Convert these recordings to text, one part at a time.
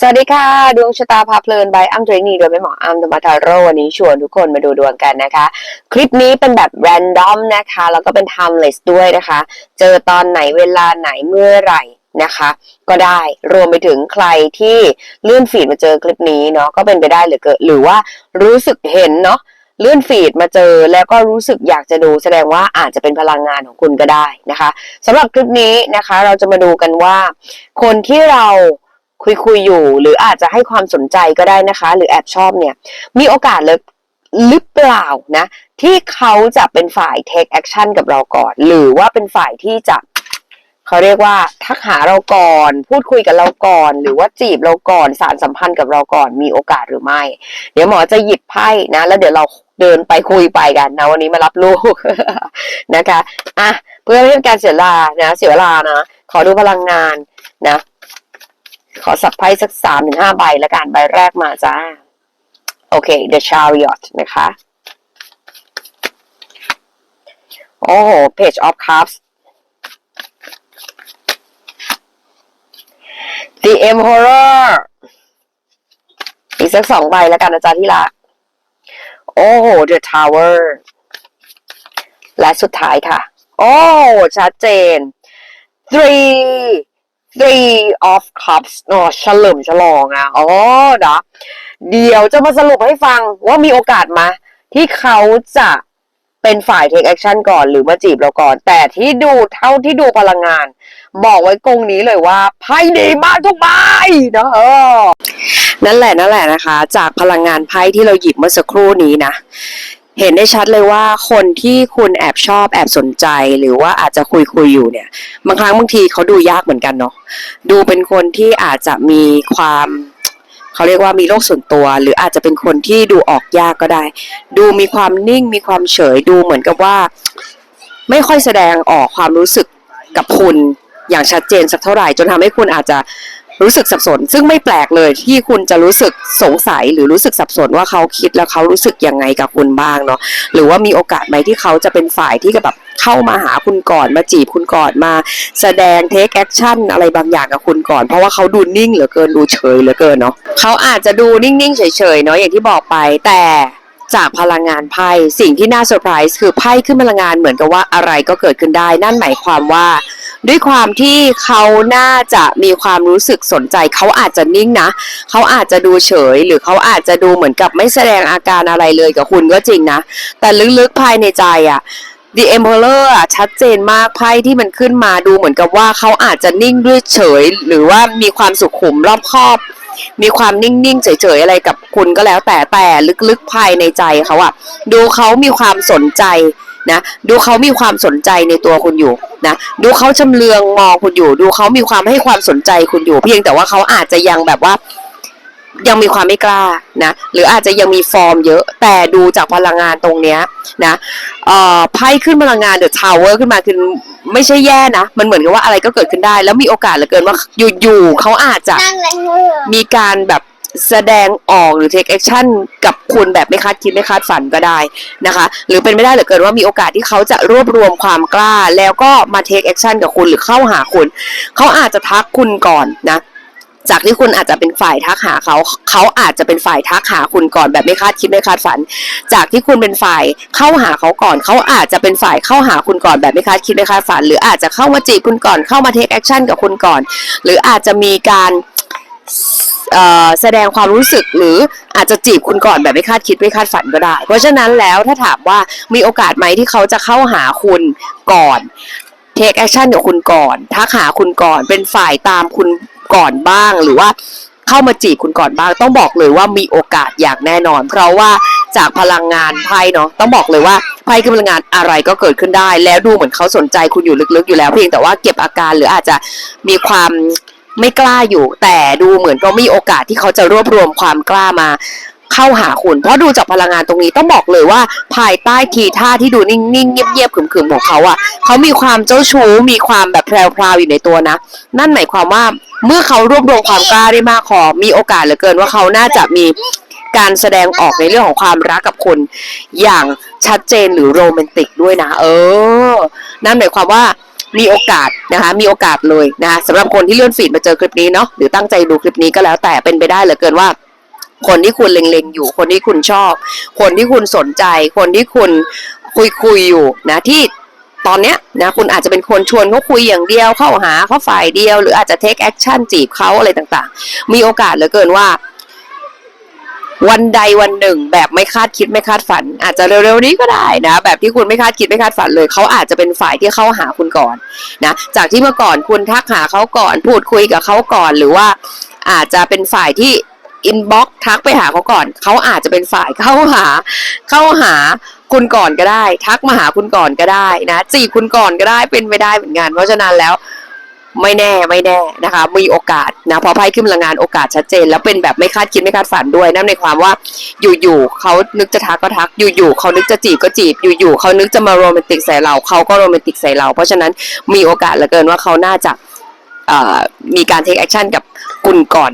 สวัสดีค่ะ ดวงชะตาพาเพลิน by อัมเทรนีโดยแม่หมออัมธรรมทาโร่วันนี้ชวนทุกคนมาดูดวงกันนะคะ คลิปนี้เป็นแบบแรนดอมนะคะ แล้วก็เป็น timeless ด้วยนะคะ เจอตอนไหนเวลาไหนเมื่อไหร่นะคะ ก็ได้รวมไปถึงใครที่เลื่อนฟีดมาเจอคลิปนี้เนาะก็เป็นไปได้หรือเกิดหรือว่ารู้สึกเห็นเนาะเลื่อนฟีดมาเจอแล้วก็รู้สึกอยากจะดูแสดงว่าอาจจะเป็นพลังงานของคุณก็ได้นะคะสำหรับคลิปนี้นะคะ เราจะมาดูกันว่า คนที่เรา คุยคุยอยู่ หรืออาจจะให้ความสนใจก็ได้นะคะ หรือแอบชอบเนี่ย มีโอกาสเลยหรือเปล่านะ ที่เขาจะเป็นฝ่าย take action กับเราก่อน หรือว่าเป็นฝ่ายที่จะเขาเรียกว่าทักหาเราก่อน พูดคุยกับเราก่อน หรือว่าจีบเราก่อนสารสัมพันธ์กับเราก่อนมีโอกาสหรือไม่ เดี๋ยวหมอจะหยิบไพ่นะ แล้วเดี๋ยวเราเดินไปคุยไปกันนะวันนี้มารับลูกนะคะอะเพื่อไม่ให้เป็นการเสียเวลานะ เสียเวลานะ ขอดูพลังงานนะ ขอสับไพ่สักสามถึงห้าใบแล้วกันใบแรกมาจ้า โอเค The Chariot นะคะ โอ้โห Page of Cups The Emperor อีกสักสองใบแล้วกันนะจ๊ะที่รัก โอ้โห The Tower และสุดท้ายค่ะ โอ้ ชัดเจน three three of cups อ๋อเฉลิมฉลองอะอ๋อนะเดี๋ยวจะมาสรุปให้ฟังว่ามีโอกาสมาที่เขาจะเป็นฝ่าย take action ก่อนหรือมาจีบเราก่อน แต่ที่ดูเท่าที่ดูพลังงาน บอกไว้กรงนี้เลยว่าไพ่ดีมากทุกใบนะเออนั่นแหละนั่นแหละนะคะ จากพลังงานไพ่ที่เราหยิบเมื่อสักครู่นี้นะ เห็นได้ชัดเลยว่าคนที่คุณแอบชอบแอบสนใจหรือว่าอาจจะคุยคุยอยู่เนี่ยบางครั้งบางทีเขาดูยากเหมือนกันเนาะดูเป็นคนที่อาจจะมีความเขาเรียกว่ามีโลกส่วนตัว หรืออาจจะเป็นคนที่ดูออกยากก็ได้ ดูมีความนิ่งมีความเฉยดูเหมือนกับว่า ไม่ค่อยแสดงออกความรู้สึกกับคุณอย่างชัดเจนสักเท่าไหร่ จนทำให้คุณอาจจะ รู้สึกสับสน ซึ่งไม่แปลกเลยที่คุณจะรู้สึกสงสัยหรือรู้สึกสับสนว่าเขาคิดแล้วเขารู้สึกยังไงกับคุณบ้างเนาะหรือว่ามีโอกาสไหมที่เขาจะเป็นฝ่ายที่แบบเข้ามาหาคุณก่อนมาจีบคุณก่อนมา แสดงเทคแอคชั่นอะไรบางอย่างกับคุณก่อน เพราะว่าเขาดูนิ่งเหลือเกินดูเฉยเหลือเกินเนาะเขาอาจจะดูนิ่งๆเฉยๆเนาะอย่างที่บอกไปแต่จากพลังงานไพ่สิ่งที่น่าเซอร์ไพรส์คือไพ่ขึ้นพลังงานเหมือนกับว่าอะไรก็เกิดขึ้นได้ นั่นหมายความว่า ด้วยความที่เขาน่าจะมีความรู้สึกสนใจ เขาอาจจะนิ่งนะ เขาอาจจะดูเฉย หรือเขาอาจจะดูเหมือนกับไม่แสดงอาการอะไรเลยกับคุณก็จริงนะ แต่ลึกๆภายในใจอะ The Emperor อะชัดเจนมากไพ่ที่มันขึ้นมาดูเหมือนกับว่าเขาอาจจะนิ่งด้วยเฉย หรือว่ามีความสุขุมรอบคอบมีความนิ่ง ๆ เฉย ๆ อะไรกับคุณก็แล้วแต่แต่ลึก ๆ ภายในใจเขาอะดูเขามีความสนใจนะ ดูเขามีความสนใจในตัวคุณอยู่ นะ ดูเขาชำเลืองมองคุณอยู่ ดูเขามีความให้ความสนใจคุณอยู่ เพียงแต่ว่าเขาอาจจะยังแบบว่ายังมีความไม่กล้านะ หรืออาจจะยังมีฟอร์มเยอะ แต่ดูจากพลังงานตรงเนี้ยนะเอ่อไพ่ขึ้นพลังงานเดอะทาวเวอร์ขึ้นมาคือไม่ใช่แย่นะ มันเหมือนกับว่าอะไรก็เกิดขึ้นได้ แล้วมีโอกาสเหลือเกินว่าอยู่ๆเขาอาจจะนั่งเลยเหรอมีการแบบ แสดงออกหรือ take action กับคุณแบบไม่คาดคิดไม่คาดฝันก็ได้นะคะ หรือเป็นไม่ได้เหลือเกินว่ามีโอกาสที่เขาจะรวบรวมความกล้า แล้วก็มา take action กับคุณหรือเข้าหาคุณ เขาอาจจะทักคุณก่อนนะจากที่คุณอาจจะเป็นฝ่ายทักหาเขา เขาอาจจะเป็นฝ่ายทักหาคุณก่อนแบบไม่คาดคิดไม่คาดฝัน จากที่คุณเป็นฝ่ายเข้าหาเขาก่อน เขาอาจจะเป็นฝ่ายเข้าหาคุณก่อนแบบไม่คาดคิดไม่คาดฝัน หรืออาจจะเข้ามาจีบคุณก่อน เข้ามาเทคแอคชั่นกับคุณก่อน หรืออาจจะมีการ แสดงความรู้สึกหรืออาจจะจีบคุณก่อนแบบไม่คาดคิดไม่คาดฝันก็ได้ เพราะฉะนั้นแล้วถ้าถามว่ามีโอกาสไหมที่เขาจะเข้าหาคุณก่อนเทคแอคชั่นกับคุณก่อนทักหาคุณก่อนเป็นฝ่ายตามคุณก่อนบ้างหรือว่าเข้ามาจีบคุณก่อนบ้าง ต้องบอกเลยว่ามีโอกาสอย่างแน่นอน เพราะว่าจากพลังงานไพ่เนาะต้องบอกเลยว่าไพ่คือพลังงานอะไรก็เกิดขึ้นได้ แล้วดูเหมือนเขาสนใจคุณอยู่ลึกๆอยู่แล้วเพียงแต่ว่าเก็บอาการหรืออาจจะมีความ ไม่กล้าอยู่ แต่ดูเหมือนก็มีโอกาสที่เขาจะรวบรวมความกล้ามาเข้าหาคุณ เพราะดูจากพลังงานตรงนี้ต้องบอกเลยว่าภายใต้ทีท่าที่ดูนิ่งๆ เงียบๆขึมๆของเขาอะ เขามีความเจ้าชู้ มีความแบบแพรวๆอยู่ในตัวนะ นั่นหมายความว่าเมื่อเขารวบรวมความกล้าได้มากพอมีโอกาสเหลือเกินว่าเขาน่าจะมีการแสดงออกในเรื่องของความรักกับคนอย่างชัดเจนหรือโรแมนติกด้วยนะ เออ นั่นหมายความว่า มีโอกาสนะคะมีโอกาสเลยนะคะสำหรับคนที่เลื่อนฟีดมาเจอคลิปนี้เนาะหรือตั้งใจดูคลิปนี้ก็แล้วแต่เป็นไปได้เหลือเกินว่าคนที่คุณเล็งๆอยู่ คนที่คุณชอบ คนที่คุณสนใจ คนที่คุณคุยคุยอยู่นะที่ตอนเนี้ยนะคุณอาจจะเป็นคนชวนเขาคุยอย่างเดียวเข้าหาเขาฝ่ายเดียว หรืออาจจะ take action จีบเขาอะไรต่างๆ มีโอกาสเหลือเกินว่า วันใดวันหนึ่ง แบบไม่คาดคิดไม่คาดฝัน อาจจะเร็วๆนี้ก็ได้นะ แบบที่คุณไม่คาดคิดไม่คาดฝันเลยเขาอาจจะเป็นฝ่ายที่เข้าหาคุณก่อนนะจากที่เมื่อก่อนคุณทักหาเขาก่อน พูดคุยกับเขาก่อนหรือว่า อาจจะเป็นฝ่ายที่อินบ็อกทักไปหาเขาก่อน เขาอาจจะเป็นฝ่ายเข้าหา เข้าหาคุณก่อนก็ได้ ทักมาหาคุณก่อนก็ได้นะจีบคุณก่อนก็ได้เป็นไปได้เหมือนกันเพราะฉะนั้นแล้ว ไม่แน่ไม่แน่นะคะ มีโอกาสนะเพอไพ่ขึ้นพลังงานโอกาสชัดเจน แล้วเป็นแบบไม่คาดคิดไม่คาดฝันด้วยนั่นในความว่าอยู่ๆเขานึกจะทักก็ทัก อยู่ๆเขานึกจะจีบก็จีบ อยู่ๆเขานึกจะมาโรแมนติกใส่เราเขาก็โรแมนติกใส่เรา เพราะฉะนั้นมีโอกาสเหลือเกินว่าเขาน่าจะมีการเทคแอคชั่นกับคุณก่อน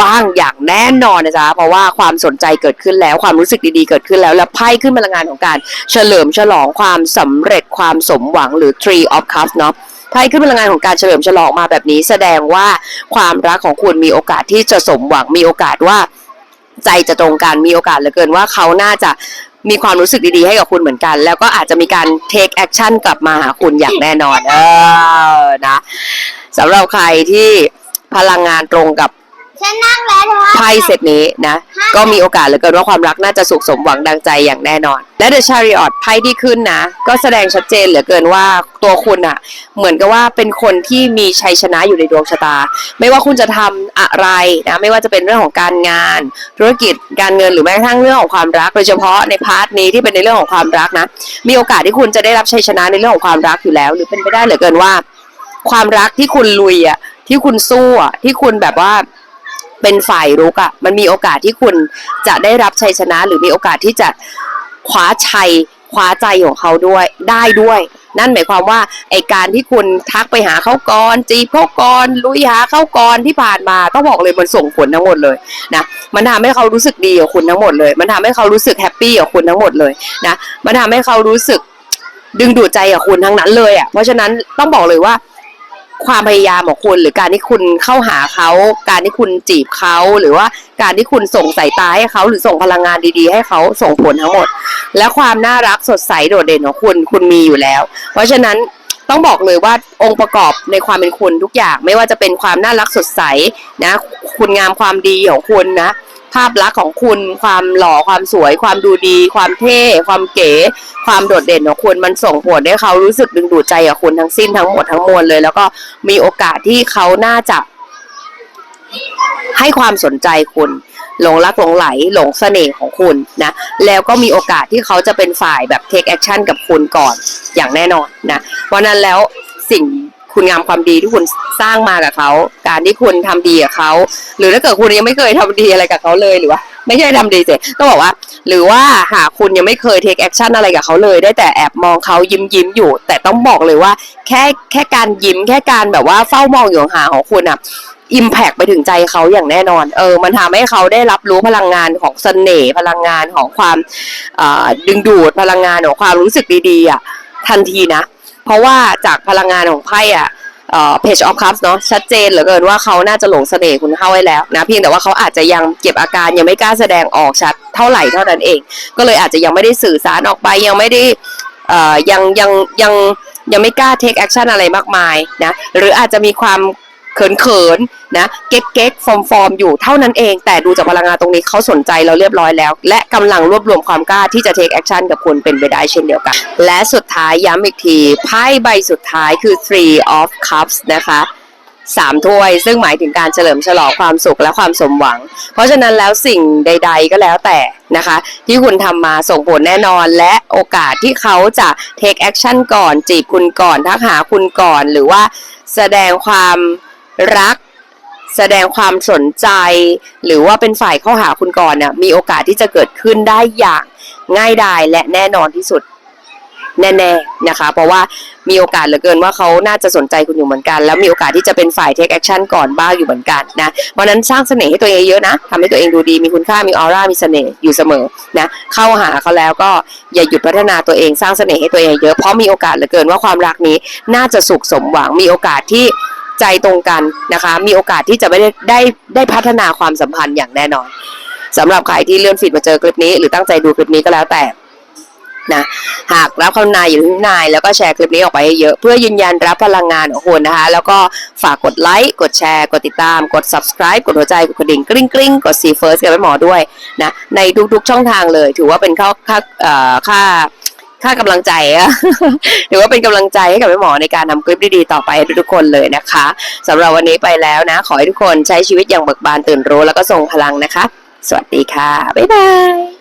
บ้างอย่างแน่นอนนะจ๊ะเพราะว่าความสนใจเกิดขึ้นแล้วความรู้สึกดีๆเกิดขึ้นแล้ว แล้วไพ่ขึ้นพลังงานของการเฉลิมฉลองความสำเร็จความสมหวังหรือ Tree of Cups เนาะ ไพ่ขึ้นพลังงานของการเฉลิมฉลองมาแบบนี้แสดงว่าความรักของคุณมีโอกาสที่จะสมหวังมีโอกาสว่าใจจะตรงกันมีโอกาสเหลือเกินว่าเขาน่าจะมีความรู้สึกดีๆให้กับคุณเหมือนกัน แล้วก็อาจจะมีการ take action กลับมาหาคุณอย่างแน่นอน เออนะสำหรับใครที่พลังงานตรงกับ ฉันนั่งแล้วเธอไพ่เซตนี้นะ ก็มีโอกาสเหลือเกินว่าความรักน่าจะสุขสมหวังดังใจอย่างแน่นอน และ The Chariot ไพ่ที่ขึ้นนะ ก็แสดงชัดเจนเหลือเกินว่าตัวคุณอะเหมือนกับว่าเป็นคนที่มีชัยชนะอยู่ในดวงชะตา ไม่ว่าคุณจะทำอะไรนะไม่ว่าจะเป็นเรื่องของการงาน ธุรกิจการเงินหรือแม้กระทั่งเรื่องของความรัก โดยเฉพาะในพาร์ทนี้ที่เป็นในเรื่องของความรักนะ มีโอกาสที่คุณจะได้รับชัยชนะในเรื่องของความรักอยู่แล้ว หรือเป็นไปได้เหลือเกินว่า ความรักที่คุณลุยอะที่คุณสู้อะที่คุณแบบว่า เป็นฝ่ายรุกอะ่ะมันมีโอกาสที่คุณจะได้รับชัยชนะ หรือมีโอกาสที่จะคว้าชัยคว้าใจของเขาด้วยได้ด้วย นั่นหมายความว่าไอการที่คุณทักไปหาเขาก่อนจีบเขาก่อนลุยหาเขาก่อนที่ผ่านมาต้องบอกเลยมันส่งผลทั้งหมดเลยนะมันทำให้เขารู้สึกดีกับคุณทั้งหมดเลย มันทำให้เขารู้สึกแฮปปี้กับคุณทั้งหมดเลยนะมันทำให้เขารู้สึกดึงดูดใจกับคุณทั้งนั้นเลยอะ่ะเพราะฉะนั้นต้องบอกเลยว่า ความพยายามของคุณ หรือการที่คุณเข้าหาเขา การที่คุณจีบเขาหรือว่าการที่คุณส่งสายตาให้เขาหรือส่งพลังงานดีๆ ให้เขาส่งผลทั้งหมด และความน่ารักสดใสโดดเด่นของคุณคุณมีอยู่แล้ว เพราะฉะนั้นต้องบอกเลยว่าองค์ประกอบในความเป็นคุณทุกอย่าง ไม่ว่าจะเป็นความน่ารักสดใสนะ คุณงามความดีของคุณนะ ภาพลักษณ์ของคุณความหล่อความสวย ความดูดี ความเท่ ความเก๋ ความโดดเด่นของคุณมันส่งผลให้เขารู้สึกดึงดูดใจกับคุณทั้งสิ้นทั้งหมดทั้งมวลเลย แล้วก็มีโอกาสที่เขาน่าจะ ให้ความสนใจคุณหลงรักหลงไหลหลงเสน่ห์ของคุณนะแล้วก็มีโอกาสที่เขาจะเป็นฝ่ายแบบ take action กับคุณก่อนอย่างแน่นอนนะเพราะนั้นแล้วสิ่ง คุณงามความดีที่คุณสร้างมากับเขา การที่คุณทำดีกับเขาหรือถ้าเกิดคุณยังไม่เคยทำดีอะไรกับเขาเลยหรือว่า ไม่ใช่ทำดีสิต้องบอกว่า หรือว่าหากคุณยังไม่เคย take action อะไรกับเขาเลย ได้แต่แอบมองเขายิ้มยิ้มอยู่ แต่ต้องบอกเลยว่า แค่แค่การยิ้มแค่การแบบว่าเฝ้ามองอยู่ห่างของคุณอะอิมแพกไปถึงใจเขาอย่างแน่นอน เออ มันทำให้เขาได้รับรู้พลังงานของเสน่ห์พลังงานของความดึงดูดพลังงานของความรู้สึกดีๆอะทันทีนะ ราะว่าจากพลังงานของไพ่อะเพจออฟคัพเนาะชัดเจนเหลือเกินว่าเขาน่าจะหลงเสน่ห์คุณเข้าไว้แล้วนะเพียงแต่ว่าเขาอาจจะยังเก็บอาการยังไม่กล้าแสดงออกชัดเท่าไหร่เท่านั้นเอง ก็เลยอาจจะยังไม่ได้สื่อสารออกไปยังไม่ได้อ่อยังยังยังยังไม่กล้าเทคแอคชั่นอะไรมากมายนะหรืออาจจะมีความ เขินๆนะเก๊กเก๊กฟอมฟอมอยู่เท่านั้นเอง แต่ดูจากพลังงานตรงนี้เขาสนใจเราเรียบร้อยแล้ว และกำลังรวบรวมความกล้าที่จะ take action กับคุณเป็นไปได้เช่นเดียวกัน และสุดท้ายย้ำอีกทีไพ่ใบสุดท้ายคือ three of cups นะคะสามถ้วย ซึ่งหมายถึงการเฉลิมฉลองความสุขและความสมหวัง เพราะฉะนั้นแล้วสิ่งใด ๆ ก็แล้วแต่นะคะ ที่คุณทำมาส่งผลแน่นอนและโอกาสที่เขาจะ take action ก่อน จีบคุณก่อนทักหาคุณก่อนหรือว่าแสดงความ รัก แสดงความสนใจ หรือว่าเป็นฝ่ายเข้าหาคุณก่อนเนี่ยมีโอกาสที่จะเกิดขึ้นได้อย่างง่ายดายและแน่นอนที่สุดแน่ๆนะคะ เพราะว่ามีโอกาสเหลือเกินว่าเขาน่าจะสนใจคุณอยู่เหมือนกัน แล้วมีโอกาสที่จะเป็นฝ่าย take action ก่อนบ้างอยู่เหมือนกันนะเพราะนั้นสร้างเสน่ห์ให้ตัวเองเยอะนะทำให้ตัวเองดูดีมีคุณค่ามีออร่ามีเสน่ห์อยู่เสมอนะเข้าหาเขาแล้วก็อย่าหยุดพัฒนาตัวเองสร้างเสน่ห์ให้ตัวเองเยอะเพราะมีโอกาสเหลือเกินว่าความรักนี้น่าจะสุขสมหวังมีโอกาสที่ ใจตรงกันนะคะ มีโอกาสที่จะไม่ได้ได้ได้พัฒนาความสัมพันธ์อย่างแน่นอนสำหรับใครที่เลื่อนฟีดมาเจอคลิปนี้ หรือตั้งใจดูคลิปนี้ก็แล้วแต่นะหากรับคำนายอยู่ที่นายแล้วก็แชร์คลิปนี้ออกไปให้เยอะ เพื่อยืนยันรับพลังงานของคุณนะคะ แล้วก็ฝากกดไลค์กดแชร์กดติดตาม กด subscribe กดหัวใจ กดกระดิ่งกริ๊งกริ๊งกด see first กับแม่หมอด้วยนะในทุกๆช่องทางเลย ถือว่าเป็นค่าค่าค่า ค่ากำลังใจอะถือว่าเป็นกำลังใจให้กับแม่หมอในการทำคลิปดีๆต่อไปให้ทุกคนเลยนะคะสำหรับวันนี้ไปแล้วนะ ขอให้ทุกคนใช้ชีวิตอย่างเบิกบานตื่นรู้แล้วก็ทรงพลังนะคะ สวัสดีค่ะ บ๊ายบาย